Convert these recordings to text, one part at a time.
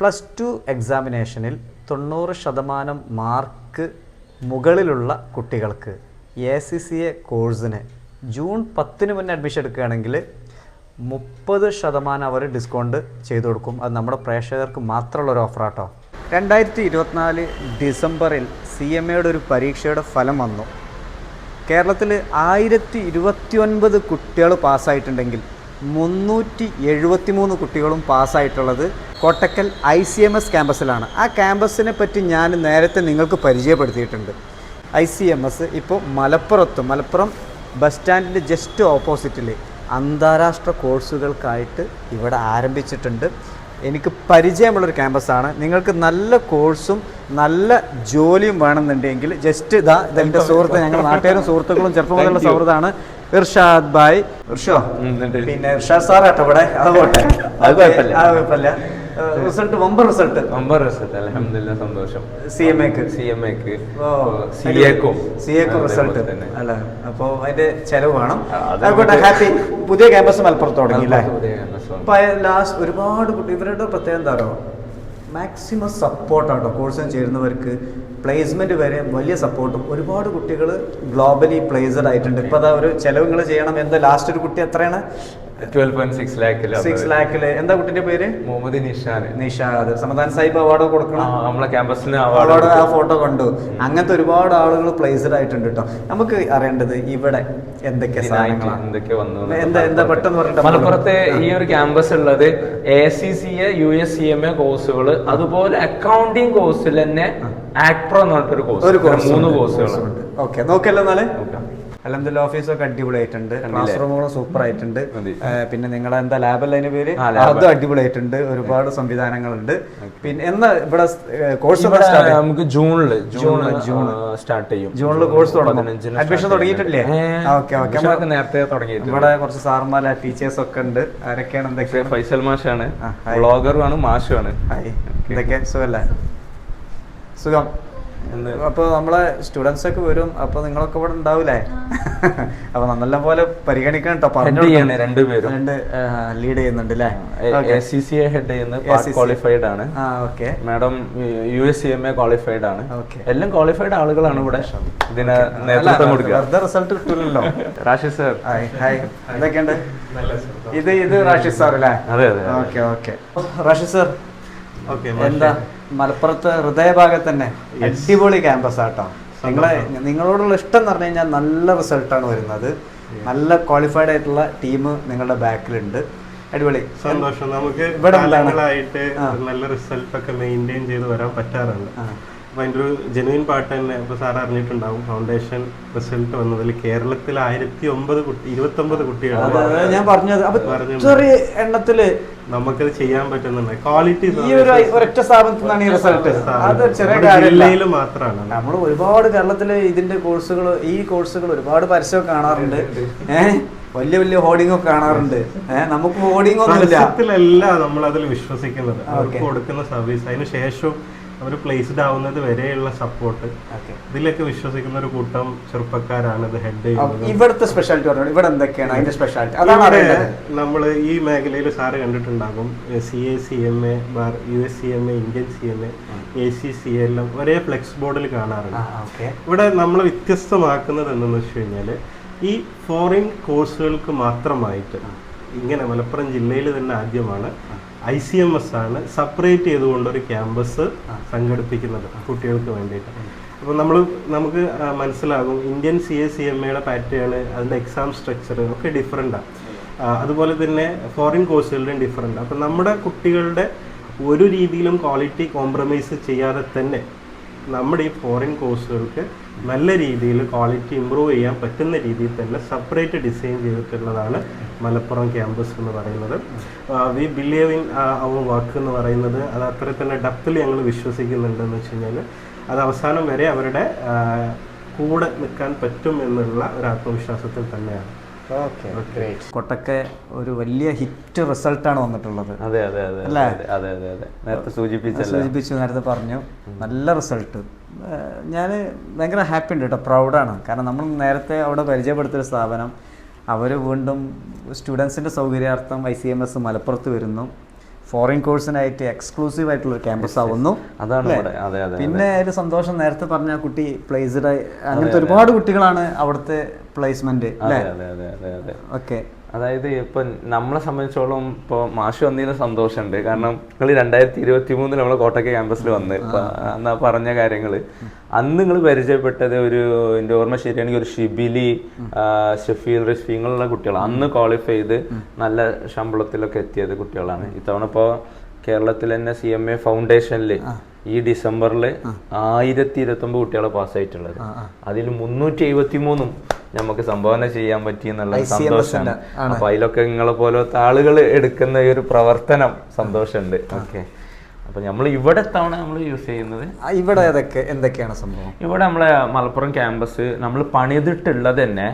Plus two എക്സാമിനേഷനിൽ തൊണ്ണൂറ് ശതമാനം mark മുകളിലുള്ള കുട്ടികൾക്ക് എ സി സി എ കോഴ്സിന് ജൂൺ പത്തിന് മുന്നേ അഡ്മിഷൻ എടുക്കുകയാണെങ്കിൽ മുപ്പത് ശതമാനം അവർ ഡിസ്കൗണ്ട് ചെയ്തു കൊടുക്കും. അത് നമ്മുടെ പ്രേക്ഷകർക്ക് മാത്രമുള്ള ഒരു ഓഫറാട്ടോ രണ്ടായിരത്തി ഇരുപത്തിനാല് ഡിസംബറിൽ സി എം എയുടെ ഒരു പരീക്ഷയുടെ ഫലം വന്നു. കേരളത്തിൽ ആയിരത്തി ഇരുപത്തി ഒൻപത് കുട്ടികൾ പാസ്സായിട്ടുണ്ടെങ്കിൽ മുന്നൂറ്റി എഴുപത്തി മൂന്ന് കുട്ടികളും പാസ്സായിട്ടുള്ളത് Kottakkal I C M S ക്യാമ്പസിലാണ്. ആ ക്യാമ്പസിനെ പറ്റി ഞാൻ നേരത്തെ നിങ്ങൾക്ക് പരിചയപ്പെടുത്തിയിട്ടുണ്ട്. ഐ സി എം എസ് ഇപ്പോൾ മലപ്പുറത്ത് മലപ്പുറം ബസ് സ്റ്റാൻഡിന്റെ ജസ്റ്റ് ഓപ്പോസിറ്റിൽ അന്താരാഷ്ട്ര കോഴ്സുകൾക്കായിട്ട് ഇവിടെ ആരംഭിച്ചിട്ടുണ്ട്. എനിക്ക് പരിചയമുള്ളൊരു ക്യാമ്പസാണ്. നിങ്ങൾക്ക് നല്ല കോഴ്സും നല്ല ജോലിയും വേണമെന്നുണ്ടെങ്കിൽ ജസ്റ്റ് ഇതാ ഇതെന്റെ സുഹൃത്ത് ഞങ്ങൾ നാട്ടുകാരും സുഹൃത്തുക്കളും ചെറുപ്പം മുതലുള്ള സൗഹൃദമാണ് ഇർഷാദ് ഭായ്. ഇർഷോ? പിന്നെ ഇർഷാദ് സാറാട്ടോ ഇവിടെ. അത് പോട്ടെ. അത് കുഴപ്പമില്ല. അത് കുഴപ്പമില്ല. റിസൾട്ട് വമ്പ റിസൾട്ട് നമ്പർ റിസൾട്ട് അലഹമില്ല സന്തോഷം. സി എം എക്ക് സി എം എക്ക് സി എക്കും സി എക്കും റിസൾട്ട് അല്ല? അപ്പോ അതിന്റെ ചെലവ് വേണം. ആയിക്കോട്ടെ ഹാപ്പി. പുതിയ ക്യാമ്പസ് മലപ്പുറത്ത് തുടങ്ങി അല്ലേ? ലാസ്റ്റ് ഒരുപാട് കുട്ടി ഇവരുടെ പ്രത്യേകം എന്താ പറയുക മാക്സിമം സപ്പോർട്ടാട്ടോ കോഴ്സിന് ചേരുന്നവർക്ക് പ്ലേസ്മെന്റ് വരെ വലിയ സപ്പോർട്ടും ഒരുപാട് കുട്ടികൾ ഗ്ലോബലി പ്ലേസ്ഡ് ആയിട്ടുണ്ട്. ഇപ്പൊ അതാ ഒരു ചെലവ് ചെയ്യണം എന്താ ലാസ്റ്റ് ഒരു കുട്ടി എത്രയാണ്? ട്വൽവ് പോയിന്റ് സിക്സ് ലാക്കിൽ സിക്സ് എന്താ കുട്ടിന്റെ പേര്? മുഹമ്മദ് നിഷാൻ. നിഷാദ്. സമദാൻ സാഹിബ് അവാർഡ് കൊടുക്കണം. നമ്മളെ ക്യാമ്പസിന് അവാർഡ് ആ ഫോട്ടോ കണ്ടു. അങ്ങനത്തെ ഒരുപാട് ആളുകൾ പ്ലേസ്ഡ് ആയിട്ടുണ്ട് കേട്ടോ നമുക്ക് അറിയേണ്ടത് ഇവിടെ എന്തൊക്കെ എന്തൊക്കെ വന്നു എന്താ എന്താ പെട്ടെന്ന് പറഞ്ഞിട്ട് മലപ്പുറത്തെ ഈ ഒരു ക്യാമ്പസ് ഉള്ളത് A C C A U S C M A കോഴ്സുകൾ അതുപോലെ അക്കൗണ്ടിങ് കോഴ്സിൽ തന്നെ ആക്ട്രോ എന്ന് പറഞ്ഞിട്ടൊരു കോഴ്സ് കോഴ്സ് മൂന്ന് കോഴ്സുകൾ ഓക്കെ നോക്കല്ലോ എന്നാൽ അലഹദില്ല ഓഫീസൊക്കെ അടിപൊളിയായിട്ടുണ്ട്. ക്ലാസ് റൂമുകളും സൂപ്പർ ആയിട്ടുണ്ട് പിന്നെ നിങ്ങളെ എന്താ ലാബല്ല അതിന് പേര്. അതും അടിപൊളിയായിട്ടുണ്ട്. ഒരുപാട് സംവിധാനങ്ങളുണ്ട്. പിന്നെ എന്നാ ഇവിടെ കോഴ്സ് നമുക്ക് ജൂണിൽ ജൂൺ ജൂൺ സ്റ്റാർട്ട് ചെയ്യും. ജൂണിൽ കോഴ്സ് തുടങ്ങും. അഡ്മിഷൻ തുടങ്ങിയിട്ടില്ലേ. Okay okay. നേരത്തെ തുടങ്ങിയിട്ടുണ്ട്. ഇവിടെ കുറച്ച് സാർമാല ടീച്ചേഴ്സ് ഒക്കെ ഉണ്ട്. ആരൊക്കെയാണ് എന്തൊക്കെയാണ്? ഫൈസൽ മാഷാണ്. ബ്ലോഗറും ആണ് മാഷുമാണ് ഇതൊക്കെ സുഖല്ലേ? സുഖം? അപ്പോൾ നമ്മളെ സ്റ്റുഡൻസ് ഒക്കെ വരും. അപ്പോൾ നിങ്ങളൊക്കെ ഇവിടെ ഉണ്ടാവില്ലേ അപ്പോൾ നല്ല പോലെ പരിഗണിക്കണം കേട്ടോ പറഞ്ഞു രണ്ടുപേരും രണ്ട് ലീഡ് ചെയ്യുന്നുണ്ട് അല്ലേ A C C A head ചെയ്യുന്ന. ക്വാളിഫൈഡ് ആണ്. ആ okay madam U S C M A qualified ആണ്. എല്ലാം ക്വാളിഫൈഡ് ആളുകളാണ് ഇവിടെ. ഇതിന് നേതൃത്വം കൊടുക്കുക. വെറുതെ റിസൾട്ട് കിട്ടില്ലല്ലോ റാഷി സർ. ഹായ് ഹായ് എന്തൊക്കെയുണ്ട്? ഇത് ഇത് റാഷി സാർ അല്ലേ അതെ അതെ അതെ. Okay okay Rashi sir okay എന്താ? മലപ്പുറത്ത് ഹൃദയഭാഗത്ത് തന്നെ അടിപൊളി ക്യാമ്പസ് ആട്ടോ. നിങ്ങളെ നിങ്ങളോടുള്ള ഇഷ്ടം എന്ന് പറഞ്ഞു കഴിഞ്ഞാൽ നല്ല റിസൾട്ടാണ് വരുന്നത്. നല്ല ക്വാളിഫൈഡ് ആയിട്ടുള്ള ടീം നിങ്ങളുടെ ബാക്കിലുണ്ട് അടിപൊളി. സന്തോഷം. നമുക്ക് ഇവിടെ? നല്ല റിസൾട്ട് ഒക്കെ മെയിന്റെയിൻ ചെയ്ത് വരാൻ പറ്റാറുണ്ട്. ആ. അപ്പൊ അതിന്റെ ഒരു ജെനുവിൻ പാട്ട് തന്നെ ഇപ്പൊ സാർ അറിഞ്ഞിട്ടുണ്ടാവും. ഫൗണ്ടേഷൻ റിസൾട്ട് വന്നതിൽ കേരളത്തിൽ ആയിരത്തി ഒമ്പത് കുട്ടി ഇരുപത്തി ഒമ്പത് കുട്ടികൾ ഞാൻ പറഞ്ഞത്. പറഞ്ഞു. ചെറിയ എണ്ണത്തിൽ നമുക്കത് ചെയ്യാൻ പറ്റുന്നുണ്ട്. ക്വാളിറ്റി ഈ ഒരു ഒരൊറ്റ സ്ഥാപനത്തിൽ നിന്നാണ് ഈ റിസൾട്ട് അത് ചെറിയ ജില്ലയിൽ മാത്രമാണ് നമ്മൾ ഒരുപാട് കേരളത്തിൽ ഇതിന്റെ കോഴ്സുകൾ ഈ കോഴ്സുകൾ ഒരുപാട് പരസ്യം കാണാറുണ്ട്. ഏഹ് വലിയ വലിയ ഹോർഡിംഗ് ഒക്കെ കാണാറുണ്ട്. നമുക്ക് ഹോർഡിംഗ് ഒന്നുമില്ല. നമ്മൾ അതിൽ വിശ്വസിക്കുന്നത്. അവർക്ക് കൊടുക്കുന്ന സർവീസ് അതിന് ശേഷം അവർ പ്ലേസ്ഡ് ആവുന്നത് വരെയുള്ള സപ്പോർട്ട്. ഇതിലൊക്കെ വിശ്വസിക്കുന്ന ഒരു കൂട്ടം ചെറുപ്പക്കാരാണ് ഇത് ഹെഡ് ചെയ്യുന്നത്. ഇവിടുത്തെ സ്പെഷ്യാലിറ്റി ഇവിടെ എന്തൊക്കെയാണ് അതിന്റെ സ്പെഷ്യാലിറ്റി അതാണ് നമ്മൾ ഈ മേഖലയിൽ സാറ് കണ്ടിട്ടുണ്ടാകും. C A C M A bar U S C M A Indian C M A A C C എല്ലാം ഒരേ ഫ്ലെക്സ് ബോർഡിൽ കാണാറുണ്ട്. ഇവിടെ നമ്മൾ വ്യത്യസ്തമാക്കുന്നത് എന്തെന്ന് വെച്ച് കഴിഞ്ഞാൽ ഈ ഫോറിൻ കോഴ്സുകൾക്ക് മാത്രമായിട്ട് ഇങ്ങനെ മലപ്പുറം ജില്ലയിൽ തന്നെ ആദ്യമാണ് ഐ സി എം എസ് ആണ് സെപ്പറേറ്റ് ചെയ്തുകൊണ്ട് ഒരു ക്യാമ്പസ് സംഘടിപ്പിക്കുന്നത് കുട്ടികൾക്ക് വേണ്ടിയിട്ട്. അപ്പോൾ നമ്മൾ നമുക്ക് മനസ്സിലാകും Indian C A C M എയുടെ പാറ്റേൺ അതിന്റെ എക്സാം സ്ട്രക്ചർ ഒക്കെ ഡിഫറെന്റാണ് അതുപോലെ തന്നെ ഫോറിൻ കോഴ്സുകളുടെയും ഡിഫറെന്റ് അപ്പോൾ നമ്മുടെ കുട്ടികളുടെ ഒരു രീതിയിലും ക്വാളിറ്റി കോംപ്രമൈസ് ചെയ്യാതെ തന്നെ നമ്മുടെ ഈ ഫോറിൻ കോഴ്സുകൾക്ക് നല്ല രീതിയിൽ ക്വാളിറ്റി ഇമ്പ്രൂവ് ചെയ്യാൻ പറ്റുന്ന രീതിയിൽ തന്നെ സെപ്പറേറ്റ് ഡിസൈൻ ചെയ്തിട്ടുള്ളതാണ് മലപ്പുറം ക്യാമ്പസ് എന്ന് പറയുന്നത്. We believe in our work എന്ന് പറയുന്നത്. അത് അത്ര തന്നെ ഡെപ്തിൽ ഞങ്ങൾ വിശ്വസിക്കുന്നുണ്ടെന്ന് വെച്ച് കഴിഞ്ഞാൽ അത് അവസാനം വരെ അവരുടെ കൂടെ നിൽക്കാൻ പറ്റും എന്നുള്ള ഒരു ആത്മവിശ്വാസത്തിൽ തന്നെയാണ്. കൊട്ടക്കെ ഒരു വലിയ ഹിറ്റ് റിസൾട്ടാണ് വന്നിട്ടുള്ളത്. അതെ അതെ അതെ അല്ലേ? അതെ അതെ അതെ നേരത്തെ സൂചിപ്പിച്ചല്ലോ. സൂചിപ്പിച്ചു നേരത്തെ പറഞ്ഞു. നല്ല റിസൾട്ട് ഞാൻ ഭയങ്കര ഹാപ്പി ഉണ്ട് കേട്ടോ പ്രൗഡാണ് കാരണം നമ്മൾ നേരത്തെ അവിടെ പരിചയപ്പെടുത്തിയ സ്ഥാപനം അവർ വീണ്ടും സ്റ്റുഡൻസിന്റെ സൗകര്യാർത്ഥം ഐ സി എം എസ് മലപ്പുറത്ത് വരുന്നു. ഫോറിൻ കോഴ്സിനായിട്ട് എക്സ്ക്ലൂസീവ് ആയിട്ടുള്ള ഒരു ക്യാമ്പസ് ആവുന്നു. അതാണ് അതെ അതെ പിന്നെ ഒരു സന്തോഷം നേരത്തെ പറഞ്ഞ കുട്ടി പ്ലേസ്ഡ് അങ്ങനത്തെ ഒരുപാട് കുട്ടികളാണ് അവിടുത്തെ പ്ലേസ്മെന്റ് ഓക്കെ അതായത് ഇപ്പൊ നമ്മളെ സംബന്ധിച്ചോളം ഇപ്പൊ മാഷ് വന്നതിന് സന്തോഷമുണ്ട്. കാരണം നിങ്ങൾ രണ്ടായിരത്തി ഇരുപത്തി മൂന്നിൽ നമ്മളെ കോട്ടയ്ക്ക് ക്യാമ്പസിൽ വന്ന് എന്നാ പറഞ്ഞ കാര്യങ്ങൾ. അന്ന് നിങ്ങൾ പരിചയപ്പെട്ടത് ഒരു എന്റെ ഓർമ്മ ശരിയാണെങ്കിൽ ഒരു ഷിബിലി ഷഫീൽ റഷ്ഫി ഇങ്ങനെയുള്ള കുട്ടികളാണ്. അന്ന് ക്വാളിഫൈ ചെയ്ത് നല്ല ശമ്പളത്തിലൊക്കെ എത്തിയത് കുട്ടികളാണ്. ഇത്തവണ ഇപ്പോൾ കേരളത്തിൽ തന്നെ സി എം എ ഫൗണ്ടേഷനിൽ ഈ ഡിസംബറിൽ ആയിരത്തി ഇരുപത്തി ഒമ്പത് കുട്ടികളെ പാസ്സായിട്ടുള്ളത് അതിൽ മുന്നൂറ്റി എഴുപത്തി മൂന്നും നമുക്ക് സംഭാവന ചെയ്യാൻ പറ്റി എന്നുള്ള സന്തോഷം അപ്പൊ അതിലൊക്കെ നിങ്ങളെ പോലത്തെ ആളുകൾ എടുക്കുന്ന ഈ ഒരു പ്രവർത്തനം സന്തോഷമുണ്ട്. ഓക്കെ. അപ്പൊ നമ്മൾ ഇവിടെ തവണ നമ്മൾ യൂസ് ചെയ്യുന്നത്? ഇവിടെ ഏതൊക്കെ എന്തൊക്കെയാണ് സംഭവം? ഇവിടെ നമ്മളെ മലപ്പുറം ക്യാമ്പസ് നമ്മൾ പണിതിട്ടുള്ളത് തന്നെ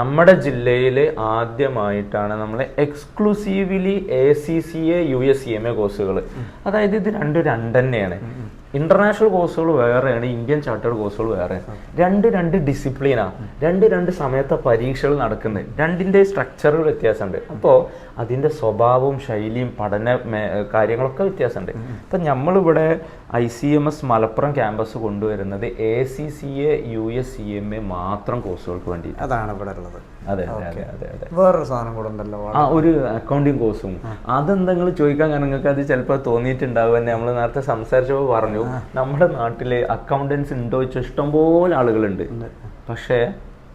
നമ്മുടെ ജില്ലയിൽ ആദ്യമായിട്ടാണ് നമ്മൾ exclusively A C C A U S C M A കോഴ്സുകൾ അതായത് ഇത് രണ്ടും രണ്ട് തന്നെയാണ് ഇന്റർനാഷണൽ കോഴ്സുകൾ വേറെയാണ് ഇന്ത്യൻ ചാർട്ടേഡ് കോഴ്സുകൾ വേറെ. രണ്ട് രണ്ട് ഡിസിപ്ലിനാണ് രണ്ട് രണ്ട് സമയത്തെ പരീക്ഷകൾ നടക്കുന്നത് രണ്ടിന്റെ സ്ട്രക്ചറുകൾ വ്യത്യാസമുണ്ട്. അപ്പോൾ അതിന്റെ സ്വഭാവവും ശൈലിയും പഠന കാര്യങ്ങളൊക്കെ വ്യത്യാസമുണ്ട്. ഇപ്പം നമ്മളിവിടെ I C M S Malappuram campus കൊണ്ടുവരുന്നത് A C C A U S C M A മാത്രം കോഴ്സുകൾക്ക് വേണ്ടി അതാണ് ഇവിടെ ഉള്ളത്. അതെ അതെ അതെ അതെ വേറൊരു സാധനം കൂടെ ഉണ്ടല്ലോ ആ ഒരു അക്കൗണ്ടിങ് കോഴ്സും അതെന്തെങ്കിലും ചോദിക്കാൻ കാരണം നിങ്ങൾക്ക് അത് ചിലപ്പോൾ തോന്നിയിട്ടുണ്ടാവും. തന്നെ നമ്മൾ നേരത്തെ സംസാരിച്ചപ്പോൾ പറഞ്ഞു. നമ്മുടെ നാട്ടിൽ അക്കൗണ്ടൻസ് ഉണ്ടോ വെച്ചാൽ ഇഷ്ടംപോലെ ആളുകളുണ്ട്. പക്ഷേ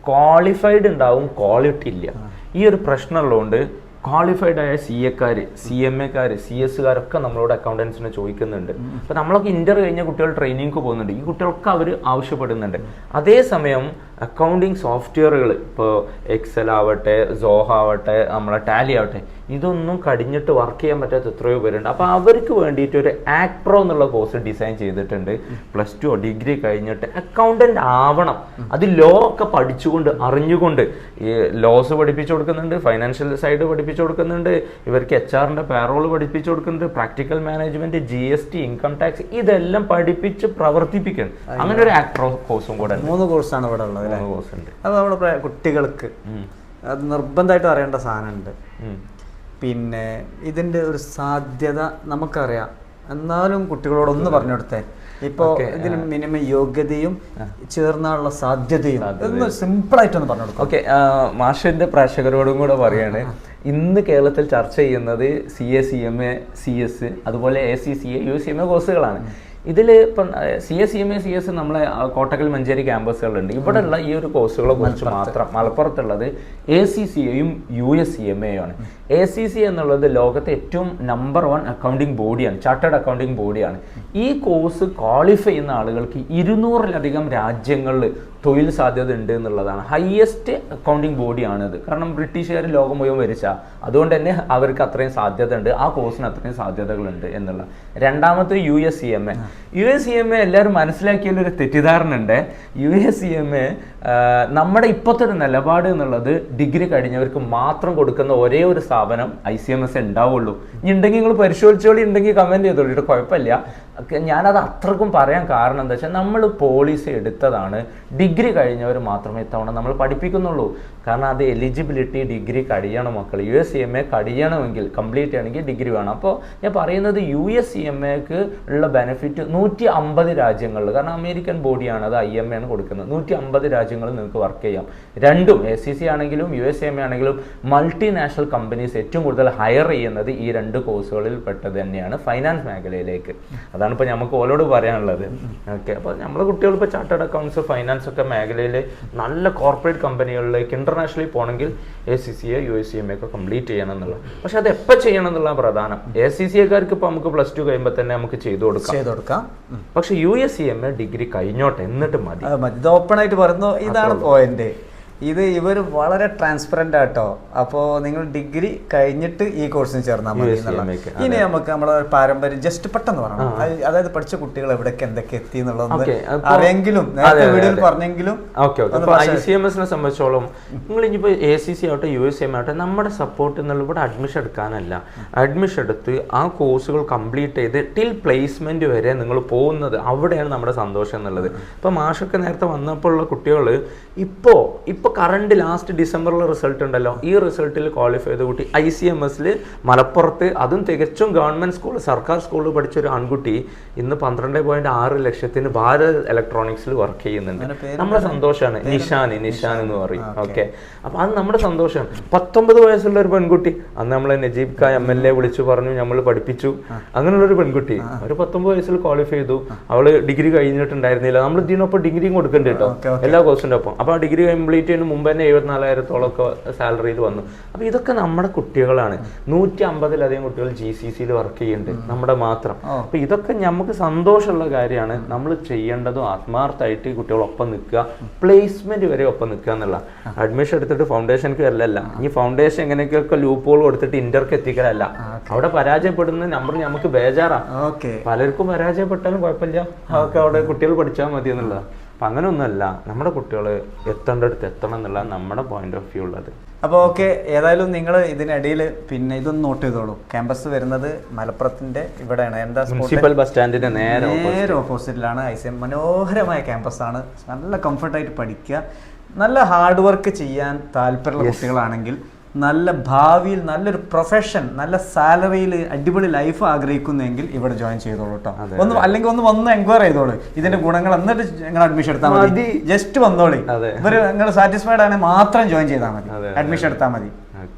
ക്വാളിഫൈഡ് ഉണ്ടാവും ക്വാളിറ്റി ഇല്ല. ഈ ഒരു പ്രശ്നമുള്ളതുകൊണ്ട് ക്വാളിഫൈഡ് ആയ സി എക്കാർ സി എം എക്കാർ സി എസ്സുകാരൊക്കെ നമ്മളോട് അക്കൗണ്ടൻസിനെ ചോദിക്കുന്നുണ്ട്. അപ്പോൾ നമ്മളൊക്കെ ഇന്റർ കഴിഞ്ഞ കുട്ടികൾ ട്രെയിനിങ് പോകുന്നുണ്ട്. ഈ കുട്ടികളൊക്കെ അവർ ആവശ്യപ്പെടുന്നുണ്ട്. അതേസമയം അക്കൗണ്ടിങ് സോഫ്റ്റ്വെയറുകൾ ഇപ്പോൾ എക്സൽ ആവട്ടെ സോഹ ആവട്ടെ നമ്മളെ ടാലി ആവട്ടെ ഇതൊന്നും കടിഞ്ഞിട്ട് വർക്ക് ചെയ്യാൻ പറ്റാത്ത എത്രയോ പേരുണ്ട്. അപ്പോൾ അവർക്ക് വേണ്ടിയിട്ട് ഒരു ആക്ട്രോ എന്നുള്ള കോഴ്സ് ഡിസൈൻ ചെയ്തിട്ടുണ്ട്. പ്ലസ് ടു ഡിഗ്രി കഴിഞ്ഞിട്ട് അക്കൗണ്ടന്റ് ആവണം. അത് ലോ ഒക്കെ പഠിച്ചുകൊണ്ട് അറിഞ്ഞുകൊണ്ട് ഈ ലോസ് പഠിപ്പിച്ചു കൊടുക്കുന്നുണ്ട് ഫൈനാൻഷ്യൽ സൈഡ് പഠിപ്പിച്ചു കൊടുക്കുന്നുണ്ട് ഇവർക്ക് എച്ച് ആറിന്റെ പേറോൾ പഠിപ്പിച്ചു കൊടുക്കുന്നുണ്ട് practical management G S T income tax ഇതെല്ലാം പഠിപ്പിച്ച് പ്രവർത്തിപ്പിക്കണം. അങ്ങനെ ഒരു ആക്ട്രോ കോഴ്സും കൂടെ മൂന്ന് കോഴ്സാണ് ഇവിടെ ഉള്ളത്. അല്ലേ? അത് നമ്മുടെ കുട്ടികൾക്ക്. അത് നിർബന്ധമായിട്ട് അറിയേണ്ട സാധനമുണ്ട്. പിന്നെ ഇതിന്റെ ഒരു സാധ്യത നമുക്കറിയാം. എന്നാലും കുട്ടികളോട് ഒന്ന് പറഞ്ഞു കൊടുത്തേ. ഇപ്പോ ഇതിന് മിനിമം യോഗ്യതയും ചേർന്നാനുള്ള സാധ്യതയും ഒന്ന് സിമ്പിൾ ആയിട്ടൊന്ന് പറഞ്ഞു കൊടുക്കും. ഓക്കെ മാഷിന്റെ പ്രേക്ഷകരോടും കൂടെ പറയാണ്. ഇന്ന് കേരളത്തിൽ ചർച്ച ചെയ്യുന്നത് C A C M A C S അതുപോലെ A C C A U C M A കോഴ്സുകളാണ്. ഇതിൽ ഇപ്പം C S C M A C S നമ്മളെ കോട്ടക്കൽ മഞ്ചേരി ക്യാമ്പസുകളുണ്ട്. ഇവിടെയുള്ള ഈ ഒരു കോഴ്സുകളെ കുറിച്ച് മാത്രം മലപ്പുറത്തുള്ളത് എ സി സി എയും യു എസ് സി എം എയും ആണ് എ സി സി എന്നുള്ളത് ലോകത്തെ ഏറ്റവും നമ്പർ വൺ അക്കൗണ്ടിങ് ബോഡിയാണ് ചാർട്ടേഡ് അക്കൗണ്ടിങ് ബോഡിയാണ് ഈ കോഴ്സ് ക്വാളിഫൈ ചെയ്യുന്ന ആളുകൾക്ക് ഇരുന്നൂറിലധികം രാജ്യങ്ങളിൽ തൊഴിൽ സാധ്യത ഉണ്ട് എന്നുള്ളതാണ് ഹയസ്റ്റ് അക്കൗണ്ടിങ് ബോഡിയാണിത് കാരണം ബ്രിട്ടീഷുകാർ ലോകം മുഴുവൻ വരിച്ച അതുകൊണ്ട് തന്നെ അവർക്ക് അത്രയും സാധ്യത ഉണ്ട് ആ കോഴ്സിന് അത്രയും സാധ്യതകളുണ്ട് എന്നുള്ള. രണ്ടാമത്തെ U S C M A U S C M A എല്ലാവരും മനസ്സിലാക്കിയാലൊരു തെറ്റിദ്ധാരണ ഉണ്ട് U S C M A നമ്മുടെ ഇപ്പോഴത്തെ ഒരു നിലപാട് എന്നുള്ളത് ഡിഗ്രി കഴിഞ്ഞവർക്ക് മാത്രം കൊടുക്കുന്ന ഒരേ ഒരു സ്ഥാപനം ഐ സി എം എസ് ഉണ്ടാവുള്ളൂ. ഇനി ഉണ്ടെങ്കിൽ നിങ്ങൾ പരിശോധിച്ചോളി ഉണ്ടെങ്കിൽ കമന്റ് ചെയ്തോളൂ. കുഴപ്പമില്ല. ഞാനത് അത്രക്കും പറയാൻ കാരണം എന്താ വെച്ചാൽ നമ്മൾ പോളിസി എടുത്തതാണ്. ഡിഗ്രി കഴിഞ്ഞവർ മാത്രമേ ഇത്തവണ നമ്മൾ പഠിപ്പിക്കുന്നുള്ളൂ. കാരണം അത് എലിജിബിലിറ്റി ഡിഗ്രി കഴിയണം മക്കൾ U S C M A കഴിയണമെങ്കിൽ complete ചെയ്യണമെങ്കിൽ ഡിഗ്രി വേണം. അപ്പോൾ ഞാൻ പറയുന്നത് യു എസ് സി എം എക്ക് ഉള്ള ബെനിഫിറ്റ് നൂറ്റി അമ്പത് രാജ്യങ്ങളിൽ കാരണം അമേരിക്കൻ ബോഡിയാണ് അത് ഐ എം എ ആണ് കൊടുക്കുന്നത്. നൂറ്റി അമ്പത് രാജ്യങ്ങളിൽ നിങ്ങൾക്ക് വർക്ക് ചെയ്യാം. രണ്ടും എ സി സി ആണെങ്കിലും U S C M A ആണെങ്കിലും മൾട്ടിനാഷണൽ കമ്പനീസ് ഏറ്റവും കൂടുതൽ ഹയർ ചെയ്യുന്നത് ഈ രണ്ട് കോഴ്സുകളിൽ പെട്ടത് തന്നെയാണ് ഫൈനാൻസ് മേഖലയിലേക്ക്. അതാണ് ഇപ്പോൾ നമുക്ക് ഓലോട് പറയാനുള്ളത്. ഓക്കെ അപ്പോൾ നമ്മളെ കുട്ടികൾ ഇപ്പോൾ ചാർട്ടേഡ് അക്കൗണ്ട്സ് ഫൈനാൻസ് ഒക്കെ മേഖലയിൽ നല്ല കോർപ്പറേറ്റ് കമ്പനികളിലേക്ക് ഇന്റർനാഷണലി പോകണമെങ്കിൽ A C C A U S C M ഒക്കെ കംപ്ലീറ്റ് ചെയ്യണം എന്നുള്ളത് പക്ഷെ അത് എപ്പോൾ ചെയ്യണം എന്നുള്ള പ്രധാനം. എ സി സി എക്കാർക്ക് ഇപ്പോൾ നമുക്ക് പ്ലസ് ടു കഴിയുമ്പോൾ തന്നെ നമുക്ക് ചെയ്തു കൊടുക്കാം. ചെയ്തു കൊടുക്കാം. പക്ഷെ U S C M A degree കഴിഞ്ഞോട്ടെ എന്നിട്ട് മതി. ഇത് ഓപ്പൺ ആയിട്ട് പറയുന്നു. ഇതാണ് പോയിന്റ് ഇത് ഇവർ വളരെ ട്രാൻസ്പെറന്റ് ആട്ടോ. അപ്പോൾ നിങ്ങൾ ഡിഗ്രി കഴിഞ്ഞിട്ട് ഈ കോഴ്സിന് ചേർന്നാൽ മതി ഇനി നമുക്ക് നമ്മളെ പാരമ്പര്യം ജസ്റ്റ് പെട്ടെന്ന് പറയണം. അതായത് പഠിച്ച കുട്ടികൾ എവിടേക്ക് എന്തൊക്കെ എത്തി എന്നുള്ളത് അറിയെങ്കിലും വീഡിയോയിൽ. പറഞ്ഞെങ്കിലും okay okay. I C M എസിനെ സംബന്ധിച്ചോളം നിങ്ങൾ ഇനിയിപ്പോൾ എ സി സി ആവട്ടെ യു എസ് എം ആവട്ടെ നമ്മുടെ സപ്പോർട്ട് എന്നുള്ള ഇവിടെ അഡ്മിഷൻ എടുക്കാനല്ല. അഡ്മിഷൻ എടുത്ത് ആ കോഴ്സുകൾ കംപ്ലീറ്റ് ചെയ്ത് ടിൽ പ്ലേസ്മെന്റ് വരെ നിങ്ങൾ പോകുന്നത് അവിടെയാണ് നമ്മുടെ സന്തോഷം എന്നുള്ളത്. ഇപ്പോൾ മാഷൊക്കെ നേരത്തെ വന്നപ്പോൾ ഉള്ള കുട്ടികൾ ഇപ്പോൾ ഇപ്പോൾ ഇപ്പോൾ കറണ്ട് ലാസ്റ്റ് ഡിസംബറിലെ റിസൾട്ട് ഉണ്ടല്ലോ. ഈ റിസൾട്ടിൽ ക്വാളിഫൈ ചെയ്ത കുട്ടി ഐ സി എം എസിൽ മലപ്പുറത്ത് അതും തികച്ചും ഗവൺമെന്റ് സ്കൂൾ സർക്കാർ സ്കൂളിൽ പഠിച്ച ഒരു ആൺകുട്ടി ഇന്ന് പന്ത്രണ്ട് പോയിന്റ് ആറ് ലക്ഷത്തിന് ഭാരത് ഇലക്ട്രോണിക്സിൽ വർക്ക് ചെയ്യുന്നുണ്ട്. നമ്മുടെ സന്തോഷമാണ് നിഷാൻ നിഷാൻ എന്ന് പറയും. ഓക്കെ. അപ്പം അത് നമ്മുടെ സന്തോഷമാണ് പത്തൊമ്പത് വയസ്സുള്ള ഒരു പെൺകുട്ടി. അന്ന് നമ്മളെ Najeeb Khan M L A വിളിച്ചു പറഞ്ഞു നമ്മൾ പഠിപ്പിച്ചു. അങ്ങനെയുള്ളൊരു പെൺകുട്ടി. ഒരു പത്തൊമ്പത് വയസ്സിൽ ക്വാളിഫൈ ചെയ്തു. അവൾ ഡിഗ്രി കഴിഞ്ഞിട്ടുണ്ടായിരുന്നില്ല. നമ്മൾ ഇതിനൊപ്പം ഡിഗ്രിയും കൊടുക്കേണ്ടി കേട്ടോ. എല്ലാ കോഴ്സിന്റെ ഒപ്പം. അപ്പോൾ ആ ഡിഗ്രി കംപ്ലീറ്റ് ചെയ്യുന്ന മുമ്പ് തന്നെ എഴുപത്തിനാലായിരത്തോളം ഒക്കെ സാലറിയിൽ വന്നു. അപ്പോൾ ഇതൊക്കെ നമ്മുടെ കുട്ടികളാണ്. നൂറ്റി അമ്പതിലധികം കുട്ടികൾ ജി സി സിയിൽ വർക്ക് ചെയ്യുന്നുണ്ട്. നമ്മുടെ മാത്രം. അപ്പോൾ ഇതൊക്കെ നമുക്ക് സന്തോഷമുള്ള കാര്യമാണ്. നമ്മൾ ചെയ്യേണ്ടതും ആത്മാർത്ഥമായിട്ട് ഈ കുട്ടികളൊപ്പം നിൽക്കുക. പ്ലേസ്മെന്റ് വരെ ഒപ്പം നിൽക്കുക എന്നുള്ള. അഡ്മിഷൻ എടുത്തിട്ട് ഫൗണ്ടേഷനൊക്കെ വരലല്ല. ഈ ഫൗണ്ടേഷൻ എങ്ങനെയൊക്കെ ലൂപ്പുകൾ കൊടുത്തിട്ട് ഇന്റർക്ക് എത്തിക്കലല്ല. അവിടെ പരാജയപ്പെടുന്ന നമ്പർ നമുക്ക് ബേജാറാണ് പലർക്കും പരാജയപ്പെട്ടാലും കുഴപ്പമില്ല. അതൊക്കെ അവിടെ കുട്ടികൾ പഠിച്ചാൽ മതി എന്നുള്ളതാണ് അപ്പൊ അങ്ങനെ ഒന്നുമല്ല നമ്മുടെ കുട്ടികൾ എത്തേണ്ടടുത്ത് എത്തണം എന്നുള്ള നമ്മുടെ പോയിന്റ് ഓഫ് വ്യൂ ഉള്ളത്. അപ്പോൾ ഓക്കെ ഏതായാലും നിങ്ങൾ ഇതിനിടയിൽ പിന്നെ ഇതൊന്ന് നോട്ട് ചെയ്തോളൂ. ക്യാമ്പസ് വരുന്നത് മലപ്പുറത്തിന്റെ ഇവിടെയാണ്. എന്താ? മുനിസിപ്പൽ ബസ് സ്റ്റാൻഡിന്റെ നേരെ നേരെ ഓപ്പോസിറ്റിലാണ് ഐ സി എം മനോഹരമായ ക്യാമ്പസാണ് നല്ല കംഫർട്ടായിട്ട് പഠിക്കുക. നല്ല ഹാർഡ് വർക്ക് ചെയ്യാൻ താല്പര്യമുള്ള കുട്ടികളാണെങ്കിൽ നല്ല ഭാവിയിൽ നല്ലൊരു പ്രൊഫഷൻ നല്ല സാലറിയിൽ അടിപൊളി ലൈഫ് ആഗ്രഹിക്കുന്നെങ്കിൽ ഇവിടെ ജോയിൻ ചെയ്തോളൂ കേട്ടോ ഒന്ന് അല്ലെങ്കിൽ ഒന്ന് വന്ന് എൻക്വയർ ചെയ്തോളൂ. ഇതിന്റെ ഗുണങ്ങൾ എന്നിട്ട് ഞങ്ങൾ അഡ്മിഷൻ എടുത്താൽ മതി. ജസ്റ്റ് വന്നോളി. ഇവർ ഇവർ നിങ്ങൾ സാറ്റിസ്ഫൈഡ് ആണെങ്കിൽ മാത്രം ജോയിൻ ചെയ്താൽ മതി. അഡ്മിഷൻ എടുത്താൽ മതി.